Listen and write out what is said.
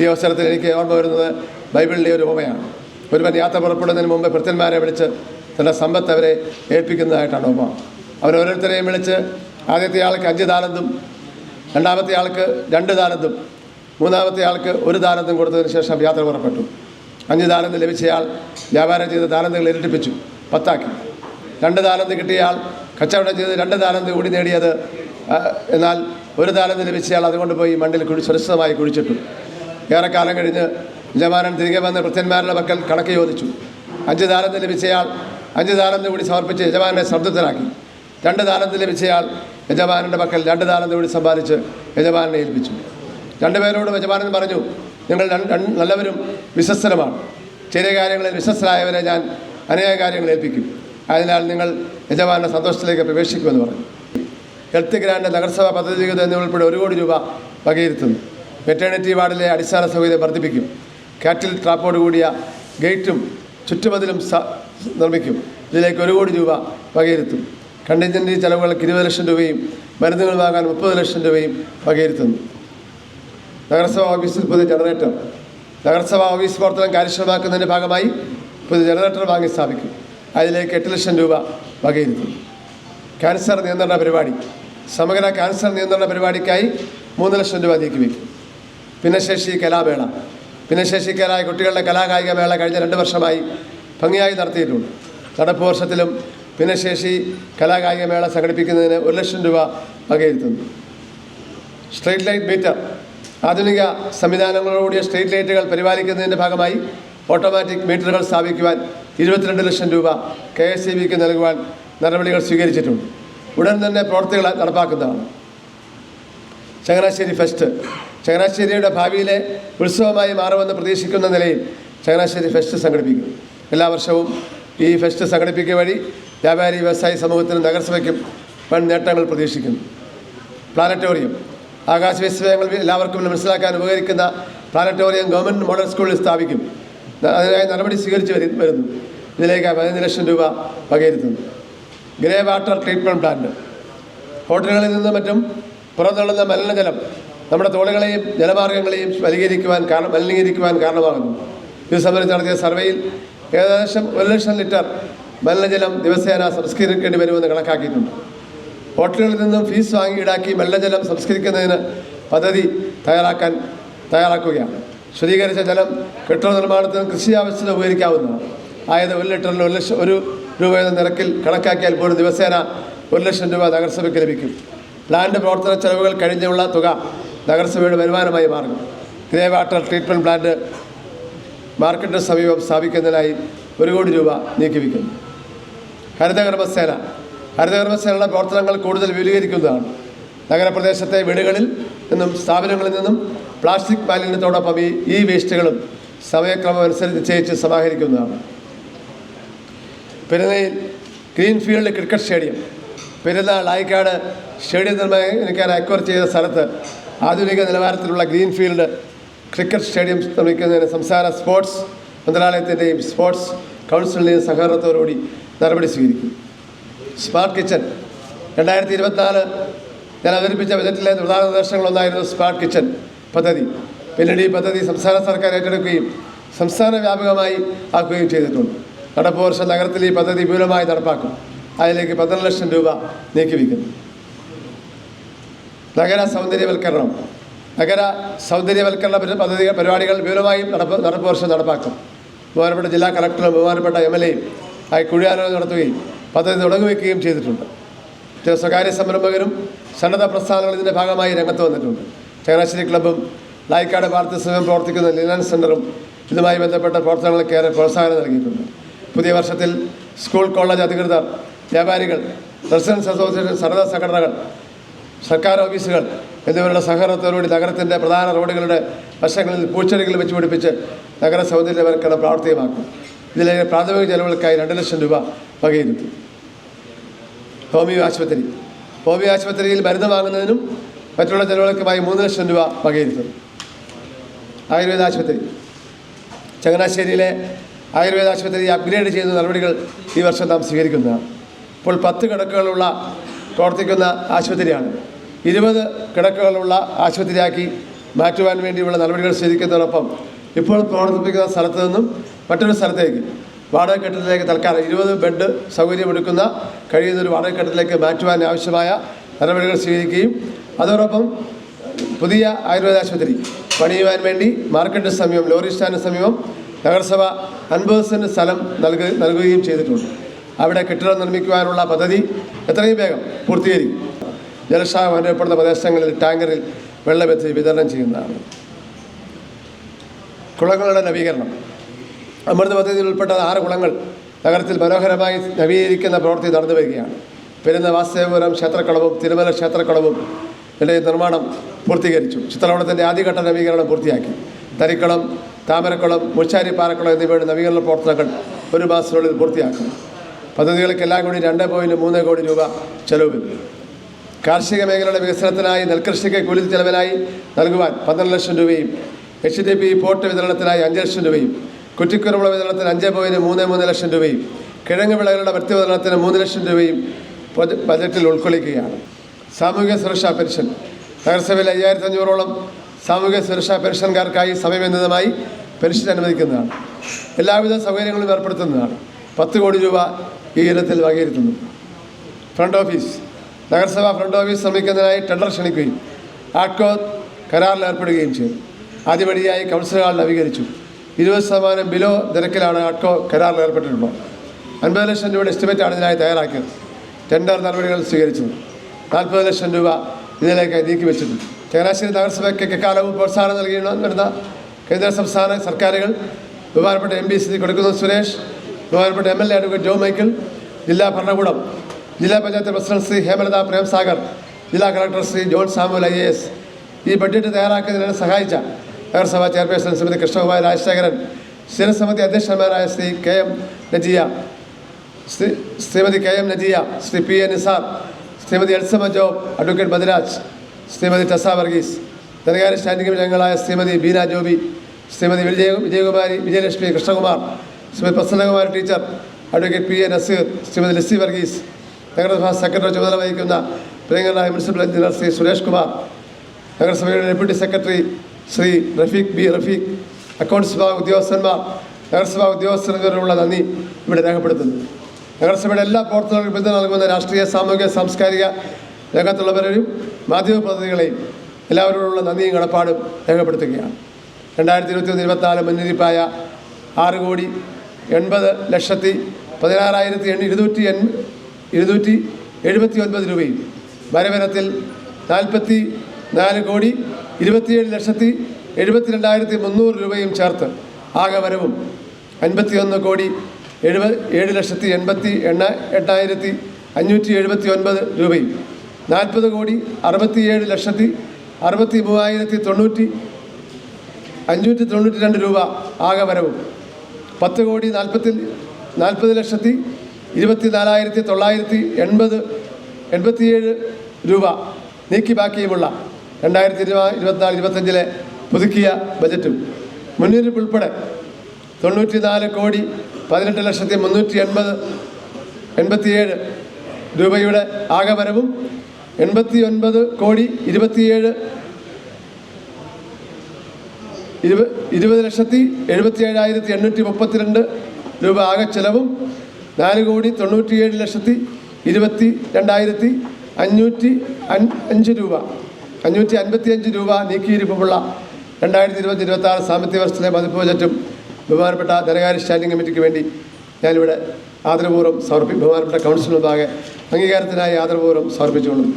ഈ അവസരത്തിൽ എനിക്ക് ഓർമ്മ വരുന്നത് ബൈബിളിലെ ഒരു ഉപമയാണ് ഒരുവൻ യാത്ര പുറപ്പെടുന്നതിന് മുമ്പ് ഭൃത്യന്മാരെ വിളിച്ച് തന്റെ സമ്പത്ത് അവരെ ഏൽപ്പിക്കുന്നതായിട്ടാണ് ഉപമ അവർ ഓരോരുത്തരെയും വിളിച്ച് ആദ്യത്തെ ആൾക്ക് അഞ്ച് ദാനന്തും രണ്ടാമത്തെ ആൾക്ക് രണ്ട് ദാനന്തും മൂന്നാമത്തെ ആൾക്ക് ഒരു താലന്തും കൊടുത്തതിന് ശേഷം യാത്ര പുറപ്പെട്ടു. അഞ്ച് താലന്ത് ലഭിച്ചയാൾ വ്യാപാരം ചെയ്ത് താലന്തുകൾ ഇരട്ടിപ്പിച്ചു പത്താക്കി. രണ്ട് താലന്ത് കിട്ടിയയാൾ കച്ചവടം ചെയ്ത് രണ്ട് ദാനന്ത് കൂടി നേടിയത് എന്നാൽ ഒരു ദാനന്ത് ലഭിച്ചയാൾ അതുകൊണ്ട് പോയി മണ്ണിൽ കുഴി സുരക്ഷിതമായി കുഴിച്ചിട്ടു. ഏറെക്കാലം കഴിഞ്ഞ് യജമാനൻ തിരികെ വന്ന് ഭൃത്യന്മാരുടെ പക്കൽ കണക്ക് ചോദിച്ചു. അഞ്ച് താലന്ത് ലഭിച്ചയാൾ അഞ്ച് താലന്ത് കൂടി സമർപ്പിച്ച് യജമാനെ സംതൃപ്തനാക്കി രണ്ട് താലന്ത് ലഭിച്ചയാൾ യജമാനന്റെ പക്കൽ രണ്ട് താലന്ത് കൂടി സമ്പാദിച്ച് യജമാനെ ഏൽപ്പിച്ചു. രണ്ടുപേരോടും യജമാനൻ പറഞ്ഞു രണ്ട് നല്ലവരും വിശ്വസ്തരുമാണ്. ചെറിയ കാര്യങ്ങളിൽ വിശ്വസ്തരായവരെ ഞാൻ അനേക കാര്യങ്ങൾ ഏൽപ്പിക്കും. അതിനാൽ നിങ്ങൾ യജമാനെ സന്തോഷത്തിലേക്ക് പ്രവേശിക്കുമെന്ന് പറഞ്ഞു. ഹെൽത്ത് ഗ്രാൻഡ് നഗരസഭാ പദ്ധതി എന്നിവ ഉൾപ്പെടെ ഒരു കോടി രൂപ വകയിരുത്തുന്നു. വെറ്റേണിറ്റി വാർഡിലെ അടിസ്ഥാന സൗകര്യം വർദ്ധിപ്പിക്കും. കാറ്റിൽ ട്രാപ്പോട് കൂടിയ ഗേറ്റും ചുറ്റുമതിലും നിർമ്മിക്കും. ഇതിലേക്ക് ഒരു കോടി രൂപ വകയിരുത്തും. കണ്ടിൻജന്റി ചെലവുകൾക്ക് ഇരുപത് ലക്ഷം രൂപയും മരുന്നുകൾ വാങ്ങാൻ മുപ്പത് ലക്ഷം രൂപയും വകയിരുത്തുന്നു. നഗരസഭാ ഓഫീസിൽ പുതിയ ജനറേറ്റർ. നഗരസഭാ ഓഫീസ് പ്രവർത്തനം കാര്യക്ഷമമാക്കുന്നതിന്റെ ഭാഗമായി പുതിയ ജനറേറ്റർ വാങ്ങി സ്ഥാപിക്കും. അതിലേക്ക് എട്ട് ലക്ഷം രൂപ വകയിരുത്തും ക്യാൻസർ നിയന്ത്രണ പരിപാടി. സമഗ്ര ക്യാൻസർ നിയന്ത്രണ പരിപാടിക്കായി മൂന്ന് ലക്ഷം രൂപ നീക്കിവെക്കും. ഭിന്നശേഷി കലാമേള. ഭിന്നശേഷിക്കാരായ കുട്ടികളുടെ കലാകായിക മേള കഴിഞ്ഞ രണ്ട് വർഷമായി ഭംഗിയായി നടത്തിയിട്ടുണ്ട്. നടപ്പ് വർഷത്തിലും ഭിന്നശേഷി കലാകായിക മേള സംഘടിപ്പിക്കുന്നതിന് ഒരു ലക്ഷം രൂപ വകയിരുത്തുന്നു. സ്ട്രീറ്റ് ലൈറ്റ് മീറ്റർ ആധുനിക സംവിധാനങ്ങളോടുകൂടിയ സ്ട്രീറ്റ് ലൈറ്റുകൾ പരിപാലിക്കുന്നതിന്റെ ഭാഗമായി ഓട്ടോമാറ്റിക് മീറ്ററുകൾ സ്ഥാപിക്കുവാൻ ഇരുപത്തിരണ്ട് ലക്ഷം രൂപ കെ എസ് ഇ ബിക്ക് നൽകുവാൻ നടപടികൾ സ്വീകരിച്ചിട്ടുണ്ട്. ഉടൻ തന്നെ പ്രവർത്തികൾ നടപ്പാക്കുന്നതാണ്. ചങ്ങനാശ്ശേരി ഫെസ്റ്റ്. ചങ്ങനാശ്ശേരിയുടെ ഭാവിയിലെ ഉത്സവമായി മാറുമെന്ന് പ്രതീക്ഷിക്കുന്ന നിലയിൽ ചങ്ങനാശ്ശേരി ഫെസ്റ്റ് സംഘടിപ്പിക്കും. എല്ലാ വർഷവും ഈ ഫെസ്റ്റ് സംഘടിപ്പിക്കുക വഴി വ്യാപാരി വ്യവസായി സമൂഹത്തിനും നഗരസഭയ്ക്കും വൻ നേട്ടങ്ങൾ പ്രതീക്ഷിക്കുന്നു. പ്ലാനറ്റോറിയം. ആകാശ വിസ്മയങ്ങൾ എല്ലാവർക്കും മനസ്സിലാക്കാൻ ഉപകരിക്കുന്ന പ്ലാനറ്റോറിയം ഗവൺമെന്റ് മോഡൽ സ്കൂളിൽ സ്ഥാപിക്കും. അതിനായി നടപടി സ്വീകരിച്ച് വരി വരുന്നു. ഇതിലേക്ക് പതിനഞ്ച് ലക്ഷം രൂപ വകയിരുത്തുന്നു. Grey water treatment plant. ഹോട്ടലുകളിൽ നിന്നും മറ്റും പുറന്തള്ളുന്ന മലിനജലം നമ്മുടെ തോടുകളെയും ജലമാർഗങ്ങളെയും മലിനീകരിക്കുവാൻ കാരണം മലിനീകരിക്കുവാൻ കാരണമാകുന്നു. ഇത് സംബന്ധിച്ച് നടത്തിയ സർവേയിൽ ഏകദേശം ഒരു ലക്ഷം ലിറ്റർ മലിനജലം ദിവസേന സംസ്കരിക്കേണ്ടി വരുമെന്ന് കണക്കാക്കിയിട്ടുണ്ട്. ഹോട്ടലുകളിൽ നിന്നും ഫീസ് വാങ്ങി ഈടാക്കി മലിനജലം സംസ്കരിക്കുന്നതിന് പദ്ധതി തയ്യാറാക്കാൻ തയ്യാറാക്കുകയാണ്. ശുദ്ധീകരിച്ച ജലം കെട്ടിട നിർമ്മാണത്തിന് കൃഷി ആവശ്യത്തിന് ഉപകരിക്കാവുന്നതാണ്. ആയത് ഒരു ലിറ്ററിന് ഒരു ലക്ഷം ഒരു രൂപ എന്ന നിരക്കിൽ കണക്കാക്കിയാൽ പോലും ദിവസേന ഒരു ലക്ഷം രൂപ നഗരസഭയ്ക്ക് ലഭിക്കും. പ്ലാന്റ് പ്രവർത്തന ചെലവുകൾ കഴിഞ്ഞുള്ള തുക നഗരസഭയുടെ വരുമാനമായി മാറും ഗ്രേ വാട്ടർ ട്രീറ്റ്മെന്റ് പ്ലാന്റ് മാർക്കറ്റിന് സമീപം സ്ഥാപിക്കുന്നതിനായി ഒരു കോടി രൂപ നീക്കിവെക്കുന്നു. ഹരിതകർമ്മസേന. ഹരിതകർമ്മസേനയുടെ പ്രവർത്തനങ്ങൾ കൂടുതൽ വിപുലീകരിക്കുന്നതാണ്. നഗരപ്രദേശത്തെ വീടുകളിൽ നിന്നും സ്ഥാപനങ്ങളിൽ നിന്നും പ്ലാസ്റ്റിക് മാലിന്യത്തോടൊപ്പം ഈ വേസ്റ്റുകളും സമയക്രമം അനുസരിച്ച് നിശ്ചയിച്ച് സമാഹരിക്കുന്നതാണ്. പെരുന്നയിൽ ഗ്രീൻഫീൽഡ് ക്രിക്കറ്റ് സ്റ്റേഡിയം. പെരുന്നാൾ ആയിക്കാട് സ്റ്റേഡിയം നിർമ്മിക്കാൻ അക്വയർ ചെയ്ത സ്ഥലത്ത് ആധുനിക നിലവാരത്തിലുള്ള ഗ്രീൻഫീൽഡ് ക്രിക്കറ്റ് സ്റ്റേഡിയം നിർമ്മിക്കുന്നതിന് സംസ്ഥാന സ്പോർട്സ് മന്ത്രാലയത്തിന്റെയും സ്പോർട്സ് കൗൺസിലിന്റെയും സഹകരണത്തോടുകൂടി നടപടി സ്വീകരിക്കും. സ്മാർട്ട് കിച്ചൺ രണ്ടായിരത്തി ഇരുപത്തിനാല് ഞാൻ അവതരിപ്പിച്ച ബജറ്റിലെ പ്രധാന നിർദ്ദേശങ്ങളൊന്നായിരുന്നു സ്മാർട്ട് കിച്ചൺ പദ്ധതി. പിന്നീട് ഈ പദ്ധതി സംസ്ഥാന സർക്കാർ ഏറ്റെടുക്കുകയും സംസ്ഥാന വ്യാപകമായി ആക്കുകയും ചെയ്തിട്ടുണ്ട്. നടപ്പ് വർഷം നഗരത്തിൽ ഈ പദ്ധതി വിപുലമായി നടപ്പാക്കും. അതിലേക്ക് പന്ത്രണ്ട് ലക്ഷം രൂപ നീക്കിവെക്കുന്നു. നഗര സൗന്ദര്യവൽക്കരണം. നഗര സൗന്ദര്യവൽക്കരണ പദ്ധതി പരിപാടികൾ വിപുലമായും നടപ്പ് നടപ്പ് വർഷം നടപ്പാക്കും. ബഹുമാനപ്പെട്ട ജില്ലാ കളക്ടറും ബഹുമാനപ്പെട്ട എം എൽ എയും ആയി കുഴിയാലോചന നടത്തുകയും പദ്ധതി തുടങ്ങുവെക്കുകയും ചെയ്തിട്ടുണ്ട്. ചില സ്വകാര്യ സംരംഭകരും സന്നദ്ധ പ്രസ്ഥാനങ്ങൾ ഇതിന്റെ ഭാഗമായി രംഗത്ത് വന്നിട്ടുണ്ട്. ചങ്ങനാശ്ശേരി ക്ലബ്ബും ലായിക്കാട് ഭാരത സമയം പ്രവർത്തിക്കുന്ന ലിനൻ സെന്ററും ഇതുമായി ബന്ധപ്പെട്ട പ്രവർത്തനങ്ങൾക്ക് ഏറെ പ്രോത്സാഹനം നൽകിയിട്ടുണ്ട്. പുതിയ വർഷത്തിൽ സ്കൂൾ കോളേജ് അധികൃതർ വ്യാപാരികൾ റെസിഡൻസ് അസോസിയേഷൻ സന്നദ്ധ സംഘടനകൾ സർക്കാർ ഓഫീസുകൾ എന്നിവരുടെ സഹകരണത്തോടുകൂടി നഗരത്തിന്റെ പ്രധാന റോഡുകളുടെ വശങ്ങളിൽ പൂച്ചെടികൾ വെച്ച് പിടിപ്പിച്ച് നഗര സൗന്ദര്യവൽക്കരണം പ്രാവർത്തികമാക്കും. ഇതിലെ പ്രാഥമിക ചെലവുകൾക്കായി രണ്ട് ലക്ഷം രൂപ വകയിരുത്തും. ഹോമിയോ ആശുപത്രി. ഹോമിയോ ആശുപത്രിയിൽ മരുന്ന് വാങ്ങുന്നതിനും മറ്റുള്ള ചെലവുകൾക്കുമായി മൂന്ന് ലക്ഷം രൂപ വകയിരുത്തും. ആയുർവേദ ആശുപത്രി. ചങ്ങനാശ്ശേരിയിലെ ആയുർവേദ ആശുപത്രി അപ്ഗ്രേഡ് ചെയ്യുന്ന നടപടികൾ ഈ വർഷം നാം സ്വീകരിക്കുന്നതാണ്. ഇപ്പോൾ പത്ത് കിടക്കുകളുള്ള പ്രവർത്തിക്കുന്ന ആശുപത്രിയാണ്. ഇരുപത് കിടക്കുകളുള്ള ആശുപത്രിയാക്കി മാറ്റുവാൻ വേണ്ടിയുള്ള നടപടികൾ സ്വീകരിക്കുന്നതോടൊപ്പം ഇപ്പോൾ പ്രവർത്തിപ്പിക്കുന്ന സ്ഥലത്തു നിന്നും മറ്റൊരു സ്ഥലത്തേക്ക് വാടക കെട്ടിടത്തിലേക്ക് തൽക്കാലം ഇരുപത് ബെഡ് സൗകര്യമെടുക്കുന്ന കഴിയുന്ന ഒരു വാടക കെട്ടിടത്തിലേക്ക് മാറ്റുവാൻ ആവശ്യമായ നടപടികൾ സ്വീകരിക്കുകയും അതോടൊപ്പം പുതിയ ആയുർവേദ ആശുപത്രി പണിയുവാൻ വേണ്ടി മാർക്കറ്റ് സമീപം ലോറി സ്റ്റാൻഡിന് സമീപം നഗരസഭ അൻപത് സെന്റ് സ്ഥലം നൽക നൽകുകയും ചെയ്തിട്ടുണ്ട്. അവിടെ കെട്ടിടം നിർമ്മിക്കുവാനുള്ള പദ്ധതി എത്രയും വേഗം പൂർത്തീകരിക്കും. ജലക്ഷാമം അനുഭവപ്പെടുന്ന പ്രദേശങ്ങളിൽ ടാങ്കറിൽ വെള്ളമെത്തി വിതരണം ചെയ്യുന്നതാണ്. കുളങ്ങളുടെ നവീകരണം. അമൃത പദ്ധതിയിൽ ഉൾപ്പെട്ട ആറ് കുളങ്ങൾ നഗരത്തിൽ മനോഹരമായി നവീകരിക്കുന്ന പ്രവൃത്തി നടന്നു വരികയാണ്. പെരുന്ന വാസുദേവപുരം ക്ഷേത്രക്കളവും തിരുമല ക്ഷേത്രക്കളവും ഇതിന്റെ നിർമ്മാണം പൂർത്തീകരിച്ചു. ചിത്രവണത്തിന്റെ ആദ്യഘട്ട നവീകരണം പൂർത്തിയാക്കി. തരിക്കളം താമരക്കുളം മുച്ചാരി പാറക്കുളം എന്നിവയുടെ നവീകരണ പ്രവർത്തനങ്ങൾ ഒരു മാസത്തിനുള്ളിൽ പൂർത്തിയാക്കും. പദ്ധതികൾക്കെല്ലാം കൂടി രണ്ട് പോയിന്റ് മൂന്ന് കോടി രൂപ ചെലവ് കാർഷിക മേഖലയുടെ വികസനത്തിനായി നെൽകൃഷിക്ക് കൂലി ചെലവിനായി നൽകുവാൻ പന്ത്രണ്ട് ലക്ഷം രൂപയും എച്ച് ഡി പി പോർട്ട് വിതരണത്തിനായി അഞ്ച് ലക്ഷം രൂപയും കുറ്റിക്കുറമുള വിതരണത്തിന് അഞ്ച് പോയിന്റ് മൂന്ന് മൂന്ന് ലക്ഷം രൂപയും കിഴങ്ങ് വിളകളുടെ വൃത്തി വിതരണത്തിന് മൂന്ന് ലക്ഷം രൂപയും ബജ- ബജറ്റിൽ ഉൾക്കൊള്ളിക്കുകയാണ്. സാമൂഹിക സുരക്ഷാ പെൻഷൻ. നഗരസഭയിൽ അയ്യായിരത്തി അഞ്ഞൂറോളം സാമൂഹിക സുരക്ഷാ പെൻഷൻകാർക്കായി സമയബന്ധിതമായി പെൻഷൻ അനുവദിക്കുന്നതാണ്. എല്ലാവിധ സൗകര്യങ്ങളും ഏർപ്പെടുത്തുന്നതാണ്. പത്ത് കോടി രൂപ ഈ ഇനത്തിൽ വകയിരുത്തുന്നു. ഫ്രണ്ട് ഓഫീസ് നഗരസഭ ഫ്രണ്ട് ഓഫീസ് ശ്രമിക്കുന്നതിനായി ടെൻഡർ ക്ഷണിക്കുകയും ആഡ്കോ കരാറിൽ ഏർപ്പെടുകയും ചെയ്തു. ആദ്യപടിയായി കൗൺസിലുകൾ നവീകരിച്ചു. ഇരുപത് ശതമാനം ബിലോ നിരക്കിലാണ് ആഡ്കോ കരാറിൽ ഏർപ്പെട്ടിട്ടുള്ളത്. അൻപത് ലക്ഷം രൂപയുടെ എസ്റ്റിമേറ്റാണ് ഇതിനായി തയ്യാറാക്കിയത്. ടെൻഡർ നടപടികൾ സ്വീകരിച്ചത് നാൽപ്പത് ലക്ഷം രൂപ ഇതിലേക്ക് നീക്കി വെച്ചിട്ടുണ്ട്. ചങ്ങനാശ്ശേരി നഗരസഭയ്ക്ക് എക്കാലവും പ്രോത്സാഹനം നൽകി വരുന്ന കേന്ദ്ര സംസ്ഥാന സർക്കാരുകൾ ബഹുമാനപ്പെട്ട എം പി സി കൊടുക്കുന്ന സുരേഷ് ബഹുമാനപ്പെട്ട M L A advocate Joe Michael ജില്ലാ ഭരണകൂടം ജില്ലാ പഞ്ചായത്ത് പ്രസിഡന്റ് ശ്രീ ഹേമലത പ്രേംസാഗർ ജില്ലാ collector Shri John Samuel I A S. ഈ ബഡ്ജറ്റ് തയ്യാറാക്കുന്നതിന് സഹായിച്ച നഗരസഭാ ചെയർപേഴ്സൺ ശ്രീമതി കൃഷ്ണകുമാർ രാജശേഖരൻ സ്ഥിരസമിതി അധ്യക്ഷന്മാരായ Shri K M Najiya Shri Shrimati K M Najiya Shri P A Nisar Shrimati Elsamma Job advocate Badaraj Shrimati Tessa Varghese ധനകാര്യ standing അംഗങ്ങളായ Shrimati Beena Joby Shrimati Vijaya Vijayakumari Vijayalakshmi Krishnakumar Shrimati Prasannakumari teacher advocate P A Naseer Shrimati Lissy Varghese നഗരസഭാ secretary ചുമതല വഹിക്കുന്ന പ്രിയങ്കരായ municipal engineer Shri Suresh Kumar നഗരസഭയുടെ deputy secretary Shri Rafeeq B Rafeeq accounts വിഭാഗ ഉദ്യോഗസ്ഥന്മാർ നഗരസഭാ ഉദ്യോഗസ്ഥർക്കുള്ള നന്ദി ഇവിടെ രേഖപ്പെടുത്തുന്നു. നഗരസഭയുടെ എല്ലാ പ്രവർത്തനങ്ങൾക്കും പിന്തുണ നൽകുന്ന രാഷ്ട്രീയ സാമൂഹിക സാംസ്കാരിക രംഗത്തുള്ളവരെയും മാധ്യമ പ്രതിനിധികളെയും എല്ലാവരോടുള്ള നന്ദിയും കടപ്പാടും രേഖപ്പെടുത്തുകയാണ്. രണ്ടായിരത്തി ഇരുപത്തി ഒന്ന് ഇരുപത്തിനാല് മുന്നറിയിപ്പായ ആറ് കോടി എൺപത് ലക്ഷത്തി പതിനാറായിരത്തി എണ്ണ ഇരുന്നൂറ്റി എൺ ഇരുന്നൂറ്റി എഴുപത്തി ഒൻപത് രൂപയും. വരവനത്തിൽ നാൽപ്പത്തി നാല് കോടി ഇരുപത്തിയേഴ് ലക്ഷത്തി എഴുപത്തി രണ്ടായിരത്തി മുന്നൂറ് രൂപയും ചേർത്ത് ആകെ വരവും അൻപത്തിയൊന്ന് കോടി എഴുപത് ഏഴ് ലക്ഷത്തി എൺപത്തി എണ്ണ എട്ടായിരത്തി അഞ്ഞൂറ്റി എഴുപത്തി ഒൻപത് രൂപയും. നാൽപ്പത് കോടി അറുപത്തിയേഴ് ലക്ഷത്തി അറുപത്തി മൂവായിരത്തി തൊണ്ണൂറ്റി അഞ്ഞൂറ്റി തൊണ്ണൂറ്റി രണ്ട് രൂപ ആകെ വരവും. പത്ത് കോടി നാൽപ്പത്തി നാൽപ്പത് ലക്ഷത്തി ഇരുപത്തി നാലായിരത്തി തൊള്ളായിരത്തി എൺപത് എൺപത്തിയേഴ് രൂപ നീക്കി ബാക്കിയുമുള്ള രണ്ടായിരത്തി ഇരുപ ഇരുപത്തിനാല് ഇരുപത്തഞ്ചിലെ പുതുക്കിയ ബജറ്റും. മുന്നറിയിപ്പ് ഉൾപ്പെടെ തൊണ്ണൂറ്റി നാല് കോടി പതിനെട്ട് ലക്ഷത്തി മുന്നൂറ്റി എൺപത് എൺപത്തിയേഴ് രൂപയുടെ ആകെ വരവും എൺപത്തി ഒൻപത് കോടി ഇരുപത്തിയേഴ് ഇരുപത് ഇരുപത് ലക്ഷത്തി എഴുപത്തി ഏഴായിരത്തി എണ്ണൂറ്റി മുപ്പത്തിരണ്ട് രൂപ ആകെ ചെലവും നാല് കോടി തൊണ്ണൂറ്റിയേഴ് ലക്ഷത്തി ഇരുപത്തി രണ്ടായിരത്തി അഞ്ഞൂറ്റി അഞ്ച് രൂപ അഞ്ഞൂറ്റി അൻപത്തി അഞ്ച് രൂപ നീക്കിയിരിപ്പുള്ള രണ്ടായിരത്തി ഇരുപത്തി ഇരുപത്തി ആറ് സാമ്പത്തിക വർഷത്തിലെ മതിപ്പ് ബജറ്റും ബഹുമാനപ്പെട്ട ധനകാര്യ സ്റ്റാൻഡിംഗ് കമ്മിറ്റിക്ക് വേണ്ടി ഞാനിവിടെ ആദരപൂർവം സമർപ്പി ബഹുമാനപ്പെട്ട കൗൺസിൽ മുമ്പാകെ അംഗീകാരത്തിനായി ആദരപൂർവം സമർപ്പിച്ചുകൊള്ളുന്നു.